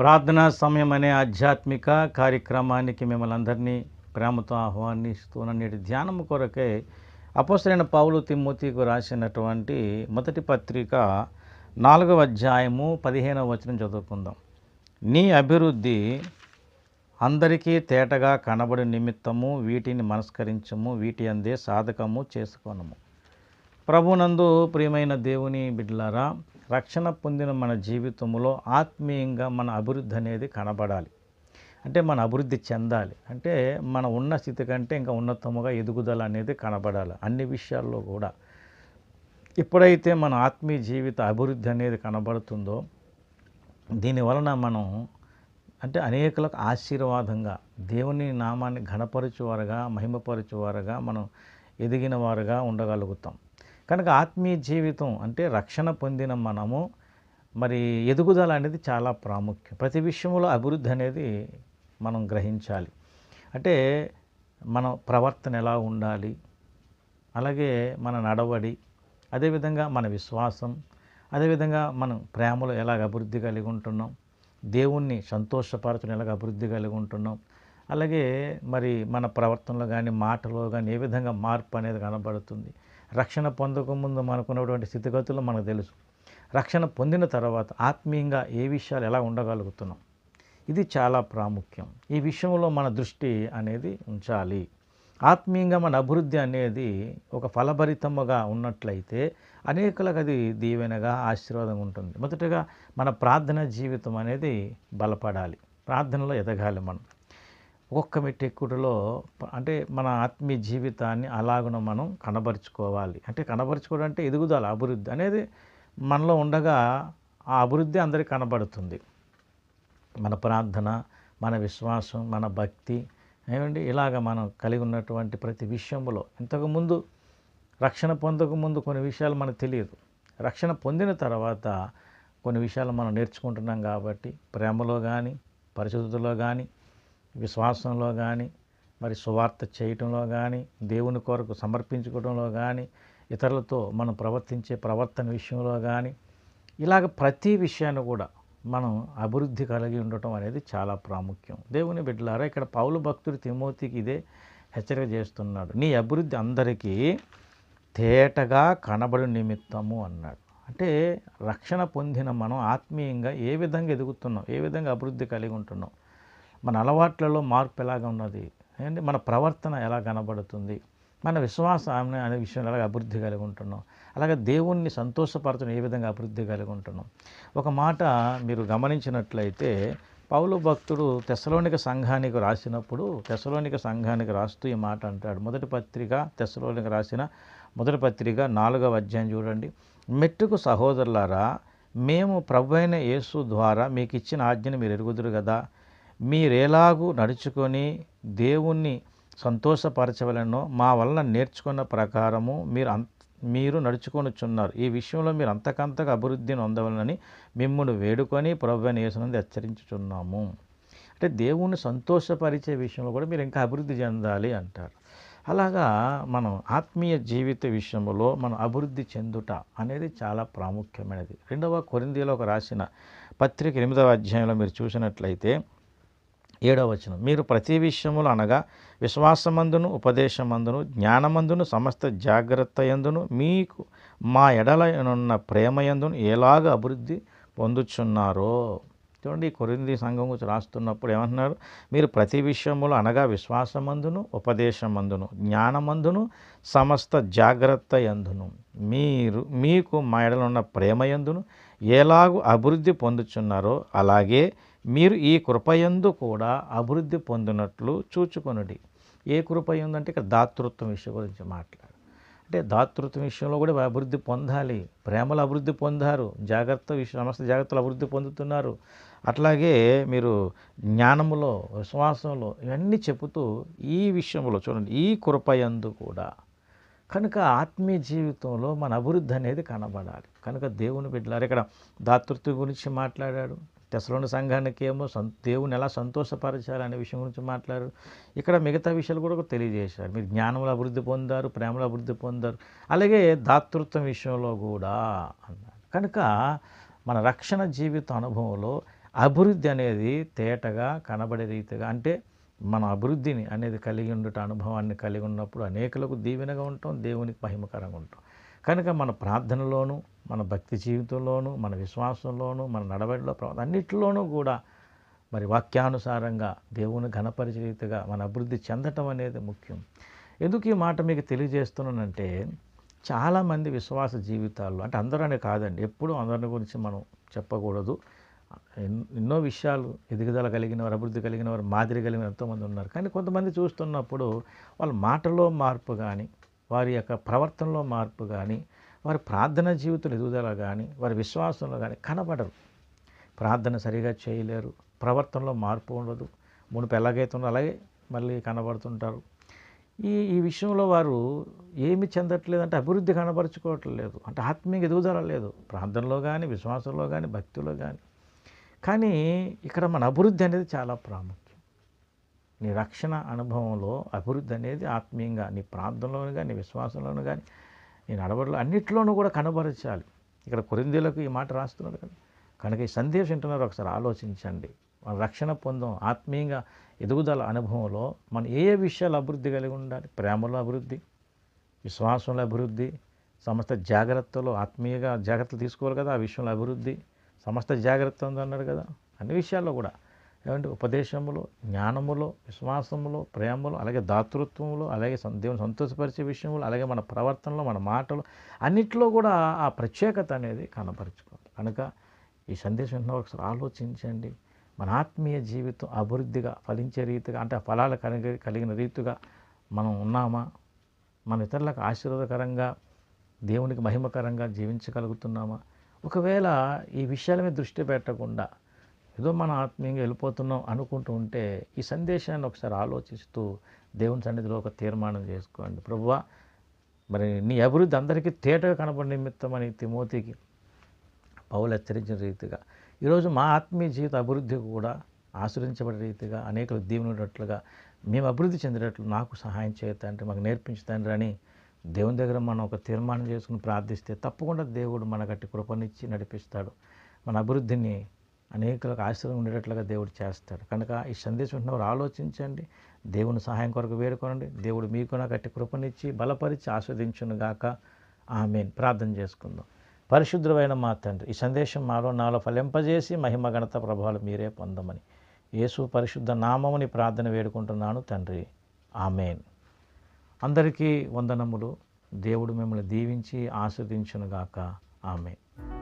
ప్రార్థనా సమయం అనే ఆధ్యాత్మిక కార్యక్రమానికి మిమ్మల్ని అందరినీ ప్రేమతో ఆహ్వానిస్తున్న నేటి ధ్యానం కొరకే అపోసరైన పౌలు తిమ్మోతికు రాసినటువంటి మొదటి పత్రిక నాలుగవ అధ్యాయము పదిహేనవ వచనం చదువుకుందాం. నీ అభివృద్ధి అందరికీ తేటగా కనబడి నిమిత్తము వీటిని మనస్కరించము వీటి అందే సాధకము చేసుకోనము. ప్రభునందు ప్రియమైన దేవుని బిడ్లారా రక్షణ పొందిన మన జీవితంలో ఆత్మీయంగా మన అభివృద్ధి అనేది కనబడాలి. అంటే మన అభివృద్ధి చెందాలి. అంటే మన ఉన్న స్థితి కంటే ఇంకా ఉన్నతముగా ఎదుగుదల అనేది కనబడాలి. అన్ని విషయాల్లో కూడా. ఎప్పుడైతే మన ఆత్మీయ జీవిత అభివృద్ధి అనేది కనబడుతుందో దీని వలన మనం అంటే అనేకులకు ఆశీర్వాదంగా దేవుని నామాన్ని ఘనపరచువారుగా మహిమపరచువారుగా మనం ఎదిగిన వారుగా ఉండగలుగుతాం. కనుక ఆత్మీయ జీవితం అంటే రక్షణ పొందిన మనము మరి ఎదుగుదల అనేది చాలా ప్రాముఖ్యం. ప్రతి విషయంలో అభివృద్ధి అనేది మనం గ్రహించాలి. అంటే మన ప్రవర్తన ఎలా ఉండాలి అలాగే మన నడవడి అదేవిధంగా మన విశ్వాసం అదేవిధంగా మనం ప్రేమలో ఎలాగ అభివృద్ధి కలిగి ఉంటున్నాం దేవుణ్ణి సంతోషపరచడం ఎలాగ అభివృద్ధి కలిగి ఉంటున్నాం అలాగే మరి మన ప్రవర్తనలో కానీ మాటలో కానీ ఏ విధంగా మార్పు అనేది కనబడుతుంది. రక్షణ పొందకముందు మనకున్నటువంటి స్థితిగతులు మనకు తెలుసు. రక్షణ పొందిన తర్వాత ఆత్మీయంగా ఏ విషయాలు ఎలా ఉండగలుగుతున్నాం? ఇది చాలా ప్రాముఖ్యం. ఈ విషయంలో మన దృష్టి అనేది ఉంచాలి. ఆత్మీయంగా మన అభివృద్ధి అనేది ఒక ఫలభరితముగా ఉన్నట్లయితే అనేకులకు అది దీవెనగా ఆశీర్వాదంగా ఉంటుంది. మొదటగా మన ప్రార్థన జీవితం అనేది బలపడాలి. ప్రార్థనలో ఎదగాలి మనం. ఒక్కొక్క మెట్టు ఎక్కుటలో అంటే మన ఆత్మీయ జీవితాన్ని అలాగున మనం కనబరుచుకోవాలి. అంటే కనబరుచుకోవడం అంటే ఎదుగుదల అభివృద్ధి అనేది మనలో ఉండగా ఆ అభివృద్ధి అందరికీ కనబడుతుంది. మన ప్రార్థన మన విశ్వాసం మన భక్తి ఏమండి? ఇలాగ మనం కలిగి ఉన్నటువంటి ప్రతి విషయంలో. ఇంతకుముందు రక్షణ పొందక ముందు కొన్ని విషయాలు మనకు తెలియదు. రక్షణ పొందిన తర్వాత కొన్ని విషయాలు మనం నేర్చుకుంటున్నాం కాబట్టి ప్రేమలో కానీ పరిశుద్ధతలో కానీ విశ్వాసంలో కానీ మరి సువార్త చేయటంలో కానీ దేవుని కొరకు సమర్పించుకోవడంలో కానీ ఇతరులతో మనం ప్రవర్తించే ప్రవర్తన విషయంలో కానీ ఇలాగ ప్రతి విషయాన్ని కూడా మనం అభివృద్ధి కలిగి ఉండటం అనేది చాలా ప్రాముఖ్యం. దేవుని బిడ్డలారా ఇక్కడ పౌలు భక్తుడు తిమోతికి ఇదే హెచ్చరిక చేస్తున్నాడు. నీ అభివృద్ధి అందరికీ తేటగా కనబడు నిమిత్తము అన్నాడు. అంటే రక్షణ పొందిన మనం ఆత్మీయంగా ఏ విధంగా ఎదుగుతున్నాం ఏ విధంగా అభివృద్ధి కలిగి ఉంటున్నాం మన అలవాట్లలో మార్పు ఎలాగ ఉన్నది? ఏంటి మన ప్రవర్తన ఎలా కనబడుతుంది? మన విశ్వాసం అనే విషయం ఎలాగ అభివృద్ధి కలిగి ఉంటున్నాం? అలాగే దేవుణ్ణి సంతోషపరచడం ఏ విధంగా అభివృద్ధి కలిగి ఉంటున్నాం? ఒక మాట మీరు గమనించినట్లయితే పౌలు భక్తుడు తెసలోనిక సంఘానికి రాసినప్పుడు తెసలోనిక సంఘానికి రాస్తూ ఈ మాట అంటాడు. మొదటి పత్రిక తెసలోనిక రాసిన మొదటి పత్రిక నాలుగవ అధ్యాయం చూడండి. మెట్టుకు సహోదరులారా మేము ప్రభు అయిన యేసు ద్వారా మీకు ఇచ్చిన ఆజ్ఞను మీరు ఎరుగుదురు కదా మీరేలాగూ నడుచుకొని దేవుణ్ణి సంతోషపరచవలనో మా వలన నేర్చుకున్న ప్రకారము మీరు అంత మీరు నడుచుకొనుచున్నారు. ఈ విషయంలో మీరు అంతకంతకు అభివృద్ధిని పొందవలనని మిమ్మల్ని వేడుకొని ప్రభు హెచ్చరించుచున్నాము. అంటే దేవుణ్ణి సంతోషపరిచే విషయంలో కూడా మీరు ఇంకా అభివృద్ధి చెందాలి అంటారు. అలాగా మనం ఆత్మీయ జీవిత విషయంలో మనం అభివృద్ధి చెందుట అనేది చాలా ప్రాముఖ్యమైనది. రెండవ కొరిందీలో ఒక రాసిన పత్రిక ఎనిమిదవ అధ్యాయంలో మీరు చూసినట్లయితే ఏడవ వచనం. మీరు ప్రతి విషయములు అనగా విశ్వాసమందును ఉపదేశమందును జ్ఞానమందును సమస్త జాగ్రత్త యందును మీకు మా ఎడలనున్న ప్రేమయందును ఎలాగ అభివృద్ధి పొందుచున్నారో. చూడండి ఈ కొరింది సంఘం గురించి రాస్తున్నప్పుడు ఏమంటున్నారు? మీరు ప్రతి విషయములు అనగా విశ్వాసమందును ఉపదేశమందును జ్ఞానమందును సమస్త జాగ్రత్త యందును మీరు మీకు మా ఎడలున్న ప్రేమయందును ఎలాగూ అభివృద్ధి పొందుచున్నారో అలాగే మీరు ఈ కృపయందు కూడా అభివృద్ధి పొందినట్లు చూచుకొనుడి. ఏ కృప అంటే ఇక్కడ దాతృత్వం విషయం గురించి మాట్లాడు. అంటే దాతృత్వం విషయంలో కూడా అభివృద్ధి పొందాలి. ప్రేమలు అభివృద్ధి పొందారు. జాగ్రత్త విషయం సమస్త జాగ్రత్తలు అభివృద్ధి పొందుతున్నారు. అట్లాగే మీరు జ్ఞానములో విశ్వాసంలో ఇవన్నీ చెబుతూ ఈ విషయంలో చూడండి. ఈ కృపయందు కూడా కనుక ఆత్మీయ జీవితంలో మన అభివృద్ధి అనేది కనబడాలి. కనుక దేవుని బిడ్డలారు ఇక్కడ దాతృత్వం గురించి మాట్లాడాడు. తెసలోని సంఘానికి ఏమో సం దేవుని ఎలా సంతోషపరచాలి అనే విషయం గురించి మాట్లాడారు. ఇక్కడ మిగతా విషయాలు కూడా తెలియజేశారు. మీరు జ్ఞానంలో అభివృద్ధి పొందారు ప్రేమలో అభివృద్ధి పొందారు. అలాగే దాతృత్వం విషయంలో కూడా అన్నారు. కనుక మన రక్షణ జీవిత అనుభవంలో అభివృద్ధి అనేది తేటగా కనబడే రీతిగా అంటే మన అభివృద్ధిని అనేది కలిగి ఉండట అనుభవాన్ని కలిగి ఉన్నప్పుడు అనేకులకు దీవెనగా ఉంటాం దేవునికి మహిమకరంగా ఉంటాం. కనుక మన ప్రార్థనలోను మన భక్తి జీవితంలోను మన విశ్వాసంలోను మన నడవడిలో అన్నిటిలోనూ కూడా మరి వాక్యానుసారంగా దేవుని ఘనపరిచే మన అభివృద్ధి చెందటం అనేది ముఖ్యం. ఎందుకు ఈ మాట మీకు తెలియజేస్తున్నానంటే చాలామంది విశ్వాస జీవితాల్లో అంటే అందరూ కాదండి ఎప్పుడూ అందరిని గురించి మనం చెప్పకూడదు. ఎన్నో విషయాలు ఎదుగుదల కలిగిన వారు అభివృద్ధి కలిగిన వారు మాదిరి కలిగిన ఎంతోమంది ఉన్నారు. కానీ కొంతమంది చూస్తున్నప్పుడు వాళ్ళ మాటలో మార్పు కానీ వారి యొక్క ప్రవర్తనలో మార్పు కానీ వారి ప్రార్థన జీవితంలో ఎదుగుదల కానీ వారి విశ్వాసంలో కానీ కనబడరు. ప్రార్థన సరిగా చేయలేరు. ప్రవర్తనలో మార్పు ఉండదు. మునుపు ఎలాగైతుందో అలాగే మళ్ళీ కనబడుతుంటారు. ఈ ఈ విషయంలో వారు ఏమి చెందట్లేదు అంటే అభివృద్ధి కనబరుచుకోవట్లేదు అంటే ఆత్మీయ ఎదుగుదల లేదు. ప్రార్థనలో కానీ విశ్వాసంలో కానీ భక్తిలో కానీ కానీ ఇక్కడ మన అభివృద్ధి అనేది చాలా ప్రాముఖ్యం. నీ రక్షణ అనుభవంలో అభివృద్ధి అనేది ఆత్మీయంగా నీ ప్రార్థనలోను కానీ నీ విశ్వాసంలోను కానీ నీ నడవడిలో అన్నిట్లోనూ కూడా కనబరచాలి. ఇక్కడ కొరిందీలకు ఈ మాట రాస్తున్నాడు కదా. కనుక ఈ సందేశం వింటున్నారు ఒకసారి ఆలోచించండి. మన రక్షణ పొందాం. ఆత్మీయంగా ఎదుగుదల అనుభవంలో మనం ఏ ఏ విషయాలు అభివృద్ధి కలిగి ఉండాలి? ప్రేమలో అభివృద్ధి విశ్వాసంలో అభివృద్ధి సమస్త జాగ్రత్తలో ఆత్మీయంగా జాగ్రత్తలు తీసుకోవాలి కదా ఆ విషయంలో అభివృద్ధి సమస్త జాగ్రత్త ఉంది కదా. అన్ని విషయాల్లో కూడా ఏమంటే ఉపదేశములో జ్ఞానములో విశ్వాసములో ప్రేమలో అలాగే దాతృత్వంలో అలాగే దేవుని సంతోషపరిచే విషయంలో అలాగే మన ప్రవర్తనలో మన మాటలు అన్నిట్లో కూడా ఆ ప్రత్యేకత అనేది కనపరుచుకోవాలి. కనుక ఈ సందేశం ఒకసారి ఆలోచించండి. మన ఆత్మీయ జీవితం అభివృద్ధిగా ఫలించే రీతిగా అంటే ఆ ఫలాలు కలిగి కలిగిన రీతిగా మనం ఉన్నామా? మన ఇతరులకు ఆశీర్వాదకరంగా దేవునికి మహిమకరంగా జీవించగలుగుతున్నామా? ఒకవేళ ఈ విషయాల మీద దృష్టి పెట్టకుండా ఏదో మన ఆత్మీయంగా వెళ్ళిపోతున్నాం అనుకుంటూ ఉంటే ఈ సందేశాన్ని ఒకసారి ఆలోచిస్తూ దేవుని సన్నిధిలో ఒక తీర్మానం చేసుకోండి. ప్రభువా మరి నీ అభివృద్ధి అందరికీ తేటగా కనబడి నిమిత్తం అని తిమోతికి పౌలు హెచ్చరించిన రీతిగా ఈరోజు మా ఆత్మీయ జీవిత అభివృద్ధి కూడా ఆశ్రయించబడే రీతిగా అనేకలు దీవెనట్లుగా మేము అభివృద్ధి చెందినట్లు నాకు సహాయం చేయతండి మాకు నేర్పించుతాను అని దేవుని దగ్గర మనం ఒక తీర్మానం చేసుకుని ప్రార్థిస్తే తప్పకుండా దేవుడు మనకట్టి కృపనిచ్చి నడిపిస్తాడు. మన అభివృద్ధిని అనేకులకు ఆశ్రయం ఉండేటట్లుగా దేవుడు చేస్తాడు. కనుక ఈ సందేశం వింటున్నవారు ఆలోచించండి. దేవుని సహాయం కొరకు వేడుకోనండి. దేవుడు మీకు నాకు అట్టి కృపనిచ్చి బలపరిచి ఆస్వాదించునుగాక ఆమెన్. ప్రార్థన చేసుకుందాం. పరిశుద్ధమైన మా తండ్రి ఈ సందేశం మాలో నాలో ఫలింపజేసి మహిమ గణత ప్రభావాలు మీరే పొందమని యేసు పరిశుద్ధ నామముని ప్రార్థన వేడుకుంటున్నాను తండ్రి. ఆమెన్. అందరికీ వందనములు. దేవుడు మిమ్మల్ని దీవించి ఆస్వాదించునుగాక ఆమెన్.